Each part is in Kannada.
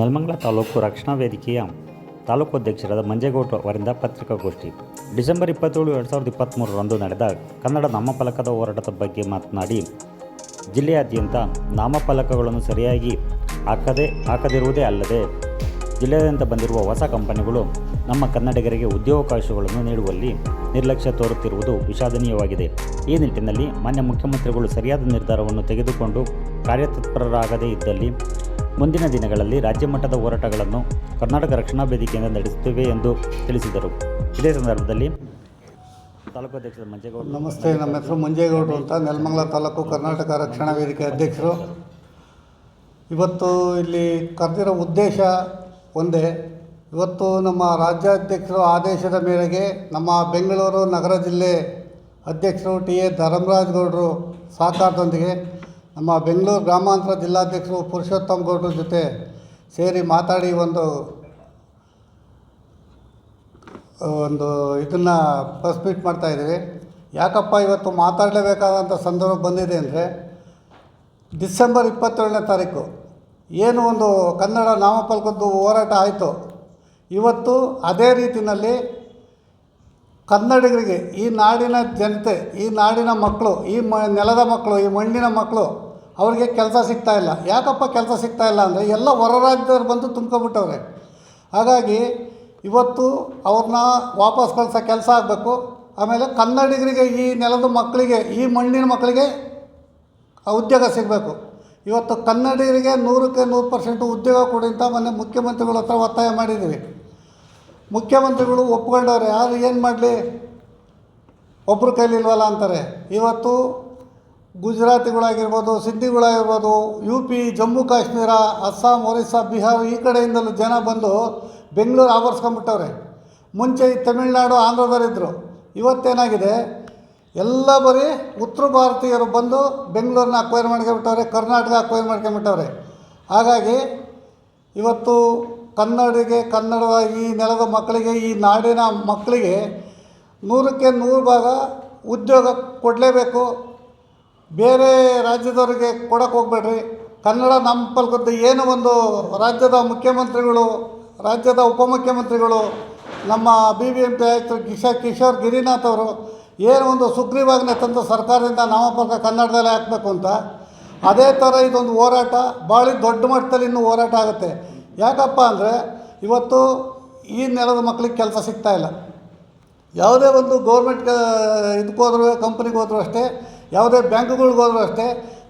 ನೆಲಮಂಗಲ ತಾಲೂಕು ರಕ್ಷಣಾ ವೇದಿಕೆಯ ತಾಲೂಕು ಅಧ್ಯಕ್ಷರಾದ ಮಂಜೇಗೌಡ ಅವರಿಂದ ಪತ್ರಿಕಾಗೋಷ್ಠಿ. ಡಿಸೆಂಬರ್ ಇಪ್ಪತ್ತೇಳು, ಎರಡು ಸಾವಿರದ ಇಪ್ಪತ್ತ್ಮೂರರಂದು ನಡೆದ ಕನ್ನಡ ನಾಮಫಲಕದ ಹೋರಾಟದ ಬಗ್ಗೆ ಮಾತನಾಡಿ, ಜಿಲ್ಲೆಯಾದ್ಯಂತ ನಾಮಫಲಕಗಳನ್ನು ಸರಿಯಾಗಿ ಹಾಕದೆ, ಹಾಕದಿರುವುದೇ ಅಲ್ಲದೆ, ಜಿಲ್ಲೆಯಾದ್ಯಂತ ಬಂದಿರುವ ಹೊಸ ಕಂಪನಿಗಳು ನಮ್ಮ ಕನ್ನಡಿಗರಿಗೆ ಉದ್ಯೋಗಾವಕಾಶಗಳನ್ನು ನೀಡುವಲ್ಲಿ ನಿರ್ಲಕ್ಷ್ಯ ತೋರುತ್ತಿರುವುದು ವಿಷಾದನೀಯವಾಗಿದೆ. ಈ ನಿಟ್ಟಿನಲ್ಲಿ ಮಾನ್ಯ ಮುಖ್ಯಮಂತ್ರಿಗಳು ಸರಿಯಾದ ನಿರ್ಧಾರವನ್ನು ತೆಗೆದುಕೊಂಡು ಕಾರ್ಯತತ್ಪರರಾಗದೇ ಇದ್ದಲ್ಲಿ ಮುಂದಿನ ದಿನಗಳಲ್ಲಿ ರಾಜ್ಯ ಮಟ್ಟದ ಹೋರಾಟಗಳನ್ನು ಕರ್ನಾಟಕ ರಕ್ಷಣಾ ವೇದಿಕೆಯಿಂದ ನಡೆಸುತ್ತೇವೆ ಎಂದು ತಿಳಿಸಿದರು. ಇದೇ ಸಂದರ್ಭದಲ್ಲಿ ತಾಲೂಕು ಅಧ್ಯಕ್ಷ ಮಂಜೇಗೌಡ. ನಮಸ್ತೆ, ನಮ್ಮ ಹೆಸರು ಮಂಜೇಗೌಡರು ಅಂತ. ನೆಲಮಂಗಲ ತಾಲೂಕು ಕರ್ನಾಟಕ ರಕ್ಷಣಾ ವೇದಿಕೆ ಅಧ್ಯಕ್ಷರು. ಇವತ್ತು ಇಲ್ಲಿ ಕರೆದಿರೋ ಉದ್ದೇಶ ಒಂದೇ. ಇವತ್ತು ನಮ್ಮ ರಾಜ್ಯಾಧ್ಯಕ್ಷರು ಆದೇಶದ ಮೇರೆಗೆ ನಮ್ಮ ಬೆಂಗಳೂರು ನಗರ ಜಿಲ್ಲೆ ಅಧ್ಯಕ್ಷರು ಟಿ ಎ ಧರ್ಮರಾಜ್ ಗೌಡರು ಸಹಕಾರದೊಂದಿಗೆ ನಮ್ಮ ಬೆಂಗಳೂರು ಗ್ರಾಮಾಂತರ ಜಿಲ್ಲಾಧ್ಯಕ್ಷರು ಪುರುಷೋತ್ತಮ್ ಗೌಡ್ರ ಜೊತೆ ಸೇರಿ ಮಾತಾಡಿ ಒಂದು ಒಂದು ಇದನ್ನು ಪ್ರೆಸ್ ಮೀಟ್ ಮಾಡ್ತಾಯಿದ್ದೀವಿ ಯಾಕಪ್ಪ ಇವತ್ತು ಮಾತಾಡಲೇಬೇಕಾದಂಥ ಸಂದರ್ಭ ಬಂದಿದೆ ಅಂದರೆ ಡಿಸೆಂಬರ್ ಇಪ್ಪತ್ತೇಳನೇ ತಾರೀಕು. ಏನು ಒಂದು ಕನ್ನಡ ನಾಮಫಲಕದ್ದು ಹೋರಾಟ ಆಯಿತು. ಇವತ್ತು ಅದೇ ರೀತಿಯಲ್ಲಿ ಕನ್ನಡಿಗರಿಗೆ ಈ ನಾಡಿನ ಜನತೆ, ಈ ನಾಡಿನ ಮಕ್ಕಳು, ಈ ಮ ನೆಲದ ಮಕ್ಕಳು, ಈ ಮಣ್ಣಿನ ಮಕ್ಕಳು ಅವರಿಗೆ ಕೆಲಸ ಸಿಗ್ತಾ ಇಲ್ಲ. ಯಾಕಪ್ಪ ಕೆಲಸ ಸಿಗ್ತಾ ಇಲ್ಲ ಅಂದರೆ ಎಲ್ಲ ಹೊರ ರಾಜ್ಯದವ್ರು ಬಂದು ತುಂಬ್ಕೊಬಿಟ್ಟವ್ರೆ ಹಾಗಾಗಿ ಇವತ್ತು ಅವ್ರನ್ನ ವಾಪಸ್ ಕಳ್ಸೋ ಕೆಲಸ ಆಗಬೇಕು. ಆಮೇಲೆ ಕನ್ನಡಿಗರಿಗೆ ಈ ನೆಲದ ಮಕ್ಕಳಿಗೆ, ಈ ಮಣ್ಣಿನ ಮಕ್ಕಳಿಗೆ ಉದ್ಯೋಗ ಸಿಗಬೇಕು. ಇವತ್ತು ಕನ್ನಡಿಗರಿಗೆ ನೂರಕ್ಕೆ ನೂರು ಪರ್ಸೆಂಟು ಉದ್ಯೋಗ ಕೊಡಿ ಅಂತ ಮೊನ್ನೆ ಮುಖ್ಯಮಂತ್ರಿಗಳ ಹತ್ರ ಒತ್ತಾಯ ಮಾಡಿದ್ದೀವಿ. ಮುಖ್ಯಮಂತ್ರಿಗಳು ಒಪ್ಕೊಂಡವ್ರೆ ಯಾರು ಏನು ಮಾಡಲಿ? ಒಬ್ಬರು ಕೈಲಿಲ್ವಲ್ಲ ಅಂತಾರೆ. ಇವತ್ತು ಗುಜರಾತಿಗಳಾಗಿರ್ಬೋದು ಸಿದ್ಧಿಗಳಾಗಿರ್ಬೋದು ಯು ಪಿ ಜಮ್ಮು, ಕಾಶ್ಮೀರ, ಅಸ್ಸಾಂ, ಒರಿಸ್ಸಾ, ಬಿಹಾರ ಈ ಕಡೆಯಿಂದಲೂ ಜನ ಬಂದು ಬೆಂಗಳೂರು ಆವರಿಸ್ಕೊಂಬಿಟ್ಟವ್ರೆ ಮುಂಚೆ ತಮಿಳ್ನಾಡು ಆಂಧ್ರದವರಿದ್ದರು ಇವತ್ತೇನಾಗಿದೆ? ಎಲ್ಲ ಬರೀ ಉತ್ತರ ಭಾರತೀಯರು ಬಂದು ಬೆಂಗಳೂರನ್ನ ಅಕ್ವೈರ್ ಮಾಡ್ಕೊಂಬಿಟ್ಟವ್ರೆ ಕರ್ನಾಟಕ ಅಕ್ವೈರ್ ಮಾಡ್ಕೊಂಬಿಟ್ಟವ್ರೆ ಹಾಗಾಗಿ ಇವತ್ತು ಕನ್ನಡಿಗೆ ಕನ್ನಡ ಈ ನೆಲದ ಮಕ್ಕಳಿಗೆ, ಈ ನಾಡಿನ ಮಕ್ಕಳಿಗೆ ನೂರಕ್ಕೆ ನೂರು ಭಾಗ ಉದ್ಯೋಗ ಕೊಡಲೇಬೇಕು. ಬೇರೆ ರಾಜ್ಯದವ್ರಿಗೆ ಕೊಡಕ್ಕೆ ಹೋಗ್ಬೇಡ್ರಿ. ಕನ್ನಡ ನಮ್ಮ ಪಲ್ಕದ್ದು ಏನು ಒಂದು ರಾಜ್ಯದ ಮುಖ್ಯಮಂತ್ರಿಗಳು, ರಾಜ್ಯದ ಉಪಮುಖ್ಯಮಂತ್ರಿಗಳು, ನಮ್ಮ ಬಿ ಬಿ ಎಂ ಪಿ ಆಯುಕ್ತರು ಕಿಶೋರ್ ಕಿಶೋರ್ ಗಿರಿನಾಥ್ ಅವರು ಏನು ಒಂದು ಸುಗ್ರೀವಾಜ್ಞೆ ತಂದು ಸರ್ಕಾರದಿಂದ ನಾಮಫಲಕ ಕನ್ನಡದಲ್ಲೇ ಹಾಕಬೇಕು ಅಂತ. ಅದೇ ಥರ ಇದೊಂದು ಹೋರಾಟ, ಭಾಳ ದೊಡ್ಡ ಮಟ್ಟದಲ್ಲಿ ಇನ್ನೂ ಹೋರಾಟ ಆಗುತ್ತೆ. ಯಾಕಪ್ಪ ಅಂದರೆ ಇವತ್ತು ಈ ನೆಲದ ಮಕ್ಕಳಿಗೆ ಕೆಲಸ ಸಿಗ್ತಾ ಇಲ್ಲ. ಯಾವುದೇ ಒಂದು ಗೌರ್ಮೆಂಟ್ ಇದಕ್ಕೋದ್ರೂ ಕಂಪ್ನಿಗೆ ಹೋದರೂ ಅಷ್ಟೇ ಯಾವುದೇ ಬ್ಯಾಂಕ್ಗಳ್ಗೆ ಹೋದ್ರೂ ಅಷ್ಟೇ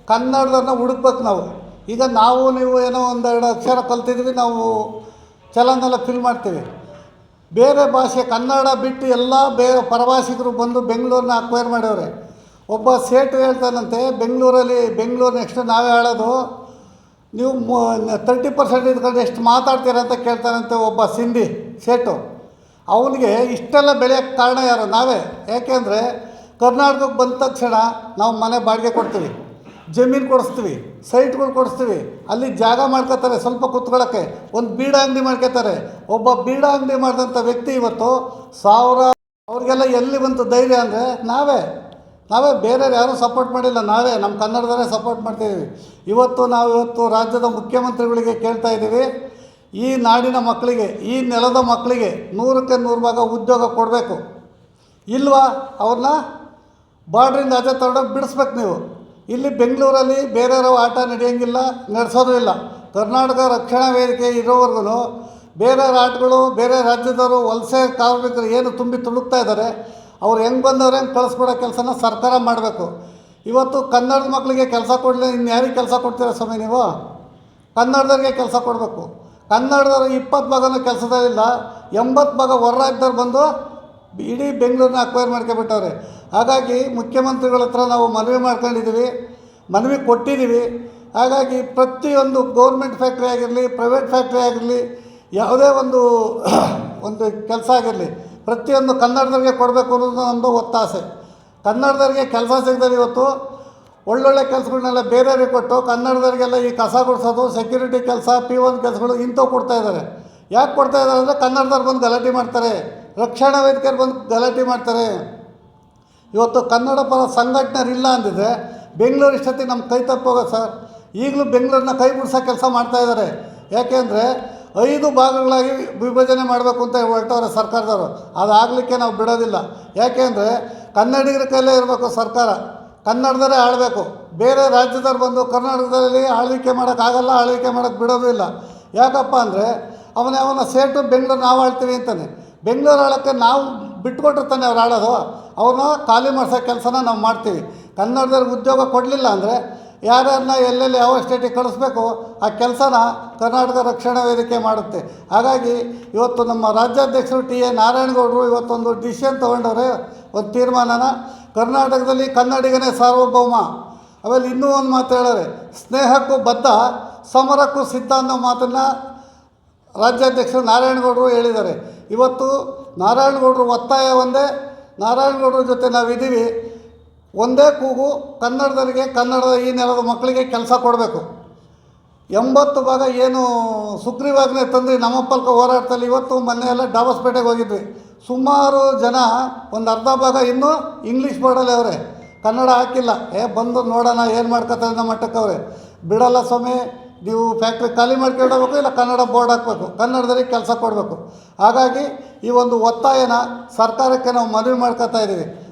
ಕನ್ನಡದನ್ನ ಹುಡುಕ್ಬೇಕು ನಾವು. ಈಗ ನಾವು ನೀವು ಏನೋ ಒಂದೆರಡು ಅಕ್ಷರ ಕಲ್ತಿದ್ವಿ ನಾವು ಚಲನೆಲ್ಲ ಫಿಲ್ ಮಾಡ್ತೀವಿ. ಬೇರೆ ಭಾಷೆ, ಕನ್ನಡ ಬಿಟ್ಟು ಎಲ್ಲ ಬೇ ಪ್ರವಾಸಿಗರು ಬಂದು ಬೆಂಗಳೂರನ್ನ ಅಕ್ವೈರ್ ಮಾಡ್ಯವ್ರೆ ಒಬ್ಬ ಸೇಟು ಹೇಳ್ತಾನಂತೆ, ಬೆಂಗಳೂರಲ್ಲಿ, ಬೆಂಗಳೂರು ನೆಕ್ಸ್ಟ್ ನಾವೇ ಹೇಳೋದು ನೀವು ತರ್ಟಿ ಪರ್ಸೆಂಟ್ ಇದ್ಕೊಂಡು ಎಷ್ಟು ಮಾತಾಡ್ತೀರ ಅಂತ ಕೇಳ್ತಾನಂತೆ ಒಬ್ಬ ಸಿಂಧಿ ಸೇಟು ಅವನಿಗೆ ಇಷ್ಟೆಲ್ಲ ಬೆಳೆಯೋಕ್ಕೆ ಕಾರಣ ಯಾರು? ನಾವೇ. ಯಾಕೆಂದರೆ ಕರ್ನಾಟಕಕ್ಕೆ ಬಂದ ತಕ್ಷಣ ನಾವು ಮನೆ ಬಾಡಿಗೆ ಕೊಡ್ತೀವಿ, ಜಮೀನು ಕೊಡಿಸ್ತೀವಿ, ಸೈಟ್ಗಳು ಕೊಡಿಸ್ತೀವಿ, ಅಲ್ಲಿ ಜಾಗ ಮಾಡ್ಕೋತಾರೆ ಸ್ವಲ್ಪ ಕುತ್ಕೊಳ್ಳೋಕ್ಕೆ, ಒಂದು ಬೀಡ ಅಂಗಡಿ ಮಾಡ್ಕೋತಾರೆ. ಒಬ್ಬ ಬೀಡ ಅಂಗಡಿ ಮಾಡಿದಂಥ ವ್ಯಕ್ತಿ ಇವತ್ತು ಸಾವಿರ ಅವ್ರಿಗೆಲ್ಲ ಎಲ್ಲಿ ಬಂತು ಧೈರ್ಯ ಅಂದರೆ ನಾವೇ. ನಾವೇ ಬೇರೆ ಯಾರೂ ಸಪೋರ್ಟ್ ಮಾಡಿಲ್ಲ, ನಾವೇ. ನಮ್ಮ ಕನ್ನಡದಲ್ಲೇ ಸಪೋರ್ಟ್ ಮಾಡ್ತಿದ್ದೀವಿ. ಇವತ್ತು ನಾವು ಇವತ್ತು ರಾಜ್ಯದ ಮುಖ್ಯಮಂತ್ರಿಗಳಿಗೆ ಕೇಳ್ತಾ ಇದ್ದೀವಿ, ಈ ನಾಡಿನ ಮಕ್ಕಳಿಗೆ, ಈ ನೆಲದ ಮಕ್ಕಳಿಗೆ ನೂರಕ್ಕೆ ನೂರು ಭಾಗ ಉದ್ಯೋಗ ಕೊಡಬೇಕು. ಇಲ್ವಾ ಅವ್ರನ್ನ? ಬಾರ್ಡ್ರಿಂದ ಆಚೆ ತಗೊಂಡೋಗಿ ಬಿಡಿಸ್ಬೇಕು ನೀವು. ಇಲ್ಲಿ ಬೆಂಗಳೂರಲ್ಲಿ ಬೇರೆಯವ್ರ ಆಟ ನಡೆಯೋಂಗಿಲ್ಲ, ನಡೆಸೋದು ಇಲ್ಲ. ಕರ್ನಾಟಕ ರಕ್ಷಣಾ ವೇದಿಕೆ ಇರೋವರೆಗೂ ಬೇರೆ ಆಟಗಳು, ಬೇರೆ ರಾಜ್ಯದವರು ವಲಸೆ ಕಾರ್ಮಿಕರು ಏನು ತುಂಬಿ ತುಳುಕ್ತಾ ಇದ್ದಾರೆ, ಅವ್ರು ಹೆಂಗೆ ಬಂದವ್ರು ಹೆಂಗೆ ಕಳಿಸ್ಕೊಡೋ ಕೆಲಸನ ಸರ್ಕಾರ ಮಾಡಬೇಕು. ಇವತ್ತು ಕನ್ನಡದ ಮಕ್ಕಳಿಗೆ ಕೆಲಸ ಕೊಡಲಿ ಇನ್ನು ಯಾರಿಗೆ ಕೆಲಸ ಕೊಡ್ತೀರಾ ಸ್ವಾಮಿ ನೀವು? ಕನ್ನಡದವ್ರಿಗೆ ಕೆಲಸ ಕೊಡಬೇಕು. ಕನ್ನಡದವ್ರು ಇಪ್ಪತ್ತು ಭಾಗನೂ ಕೆಲಸದಲ್ಲಿಲ್ಲ, ಎಂಬತ್ತು ಭಾಗ ಹೊರ ರಾಜ್ಯದವ್ರು ಬಂದು ಇಡೀ ಬೆಂಗಳೂರನ್ನ ಅಕ್ವೈರ್ ಮಾಡ್ಕೊಬಿಟ್ಟವ್ರೆ ಹಾಗಾಗಿ ಮುಖ್ಯಮಂತ್ರಿಗಳ ಹತ್ರ ನಾವು ಮನವಿ ಮಾಡ್ಕೊಂಡಿದ್ದೀವಿ, ಮನವಿ ಕೊಟ್ಟಿದ್ದೀವಿ. ಹಾಗಾಗಿ ಪ್ರತಿಯೊಂದು ಗೌರ್ಮೆಂಟ್ ಫ್ಯಾಕ್ಟ್ರಿ ಆಗಿರಲಿ ಪ್ರೈವೇಟ್ ಫ್ಯಾಕ್ಟ್ರಿ ಆಗಿರಲಿ, ಯಾವುದೇ ಒಂದು ಒಂದು ಕೆಲಸ ಆಗಿರಲಿ, ಪ್ರತಿಯೊಂದು ಕನ್ನಡದವ್ರಿಗೆ ಕೊಡಬೇಕು ಅನ್ನೋದು ಒಂದು ಒತ್ತಾಸೆ. ಕನ್ನಡದವ್ರಿಗೆ ಕೆಲಸ ಸಿಗದಲ್ಲಿ ಇವತ್ತು. ಒಳ್ಳೊಳ್ಳೆ ಕೆಲಸಗಳನ್ನೆಲ್ಲ ಬೇರೆಯವ್ರಿಗೆ ಕೊಟ್ಟು ಕನ್ನಡದವ್ರಿಗೆಲ್ಲ ಈ ಕಸ ಗುಡಿಸೋದು ಸೆಕ್ಯೂರಿಟಿ ಕೆಲಸ ಪಿ ಒನ್ ಕೆಲಸಗಳು ಇಂಥವು ಕೊಡ್ತಾ ಇದ್ದಾರೆ. ಯಾಕೆ ಕೊಡ್ತಾ ಇದ್ದಾರೆ ಅಂದರೆ ಕನ್ನಡದವ್ರು ಬಂದು ಗಲಾಟೆ ಮಾಡ್ತಾರೆ. ರಕ್ಷಣಾ ವೇದಿಕೆಯವ್ರು ಬಂದು ಗಲಾಟೆ ಮಾಡ್ತಾರೆ. ಇವತ್ತು ಕನ್ನಡ ಪರ ಸಂಘಟನೆಯರು ಇಲ್ಲ ಅಂದಿದ್ರೆ ಬೆಂಗಳೂರು ಇಷ್ಟೊತ್ತಿಗೆ ನಮ್ಮ ಕೈ ತಪ್ಪೋಗೋದು ಸರ್ ಈಗಲೂ ಬೆಂಗಳೂರನ್ನ ಕೈ ಬಿಡ್ಸೋ ಕೆಲಸ ಮಾಡ್ತಾ ಇದ್ದಾರೆ. ಯಾಕೆಂದರೆ ಐದು ಭಾಗಗಳಾಗಿ ವಿಭಜನೆ ಮಾಡಬೇಕು ಅಂತ ಹೊರಟವ್ರೆ ಸರ್ಕಾರದವರು. ಅದಾಗಲಿಕ್ಕೆ ನಾವು ಬಿಡೋದಿಲ್ಲ. ಯಾಕೆಂದರೆ ಕನ್ನಡಿಗರ ಕೈಲೇ ಇರಬೇಕು ಸರ್ಕಾರ. ಕನ್ನಡದಲ್ಲೇ ಆಳಬೇಕು. ಬೇರೆ ರಾಜ್ಯದವ್ರು ಬಂದು ಕರ್ನಾಟಕದಲ್ಲಿ ಆಳ್ವಿಕೆ ಮಾಡೋಕ್ಕಾಗಲ್ಲ ಆಳ್ವಿಕೆ ಮಾಡೋಕ್ಕೆ ಬಿಡೋದಿಲ್ಲ ಯಾಕಪ್ಪ ಅಂದರೆ ಅವನ ಅವನ ಸೇಟು ಬೆಂಗಳೂರು ನಾವು ಆಳ್ತೀವಿ ಅಂತಾನೆ. ಬೆಂಗಳೂರು ಆಳೋಕ್ಕೆ ನಾವು ಬಿಟ್ಕೊಟ್ಟಿರ್ತಾನೆ ಅವ್ರು ಆಡೋದು ಅವ್ರನ್ನ ಖಾಲಿ ಮಾಡಿಸೋ ಕೆಲಸನ ನಾವು ಮಾಡ್ತೀವಿ. ಕನ್ನಡದವ್ರಿಗೆ ಉದ್ಯೋಗ ಕೊಡಲಿಲ್ಲ ಅಂದರೆ ಯಾರ್ಯಾರನ್ನ ಎಲ್ಲೆಲ್ಲಿ ಯಾವ ಸ್ಟೇಟಿಗೆ ಕಳಿಸ್ಬೇಕು, ಆ ಕೆಲಸನ ಕರ್ನಾಟಕ ರಕ್ಷಣಾ ವೇದಿಕೆ ಮಾಡುತ್ತೆ. ಹಾಗಾಗಿ ಇವತ್ತು ನಮ್ಮ ರಾಜ್ಯಾಧ್ಯಕ್ಷರು ಟಿ ಎ ನಾರಾಯಣಗೌಡರು ಇವತ್ತೊಂದು ಡಿಸಿಷನ್ ತೊಗೊಂಡವ್ರೆ, ಒಂದು ತೀರ್ಮಾನನ. ಕರ್ನಾಟಕದಲ್ಲಿ ಕನ್ನಡಿಗನೇ ಸಾರ್ವಭೌಮ. ಆಮೇಲೆ ಇನ್ನೂ ಒಂದು ಮಾತು ಹೇಳೋರೆ, ಸ್ನೇಹಕ್ಕೂ ಬದ್ಧ, ಸಮರಕ್ಕೂ ಸಿದ್ಧ ಅನ್ನೋ ಮಾತನ್ನು ರಾಜ್ಯಾಧ್ಯಕ್ಷರು ನಾರಾಯಣಗೌಡರು ಹೇಳಿದ್ದಾರೆ. ಇವತ್ತು ನಾರಾಯಣಗೌಡರು ಒತ್ತಾಯ ಒಂದೇ. ನಾರಾಯಣಗೌಡರ ಜೊತೆ ನಾವಿದ್ದೀವಿ. ಒಂದೇ ಕೂಗು, ಕನ್ನಡದವರಿಗೆ ಕನ್ನಡದ ಈ ನೆಲದ ಮಕ್ಕಳಿಗೆ ಕೆಲಸ ಕೊಡಬೇಕು. ಎಂಬತ್ತು ಭಾಗ ಏನು ಸುಗ್ರೀವಾಜ್ಞೆ ತಂದು ನಮ್ಮಪ್ಪಲ್ಕ ಹೋರಾಟದಲ್ಲಿ ಇವತ್ತು ಮೊನ್ನೆ ಎಲ್ಲ ಡಾಬಸ್ಪೇಟೆಗೆ ಹೋಗಿದ್ವಿ. ಸುಮಾರು ಜನ, ಒಂದು ಅರ್ಧ ಭಾಗ ಇನ್ನೂ ಇಂಗ್ಲೀಷ್ ಬೋರ್ಡಲ್ಲಿ ಅವರೇ. ಕನ್ನಡ ಹಾಕಿಲ್ಲ. ಏ, ಬಂದು ನೋಡೋಣ, ಏನು ಮಾಡ್ಕೋತಾರೆ ನಮ್ಮ ಮಟ್ಟಕ್ಕೆ ಅವ್ರೆ. ಬಿಡಲ್ಲ ಸ್ವಾಮಿ. ನೀವು ಫ್ಯಾಕ್ಟ್ರಿ ಖಾಲಿ ಮಾಡ್ಕೊಳ್ಬೇಕು ಇಲ್ಲ ಕನ್ನಡ ಬೋರ್ಡ್ ಹಾಕ್ಬೇಕು? ಕನ್ನಡದಲ್ಲಿ ಕೆಲಸ ಕೊಡಬೇಕು. ಹಾಗಾಗಿ ಈ ಒಂದು ಒತ್ತಾಯನ ಸರ್ಕಾರಕ್ಕೆ ನಾವು ಮನವಿ ಮಾಡ್ಕೊತಾ ಇದ್ದೀವಿ.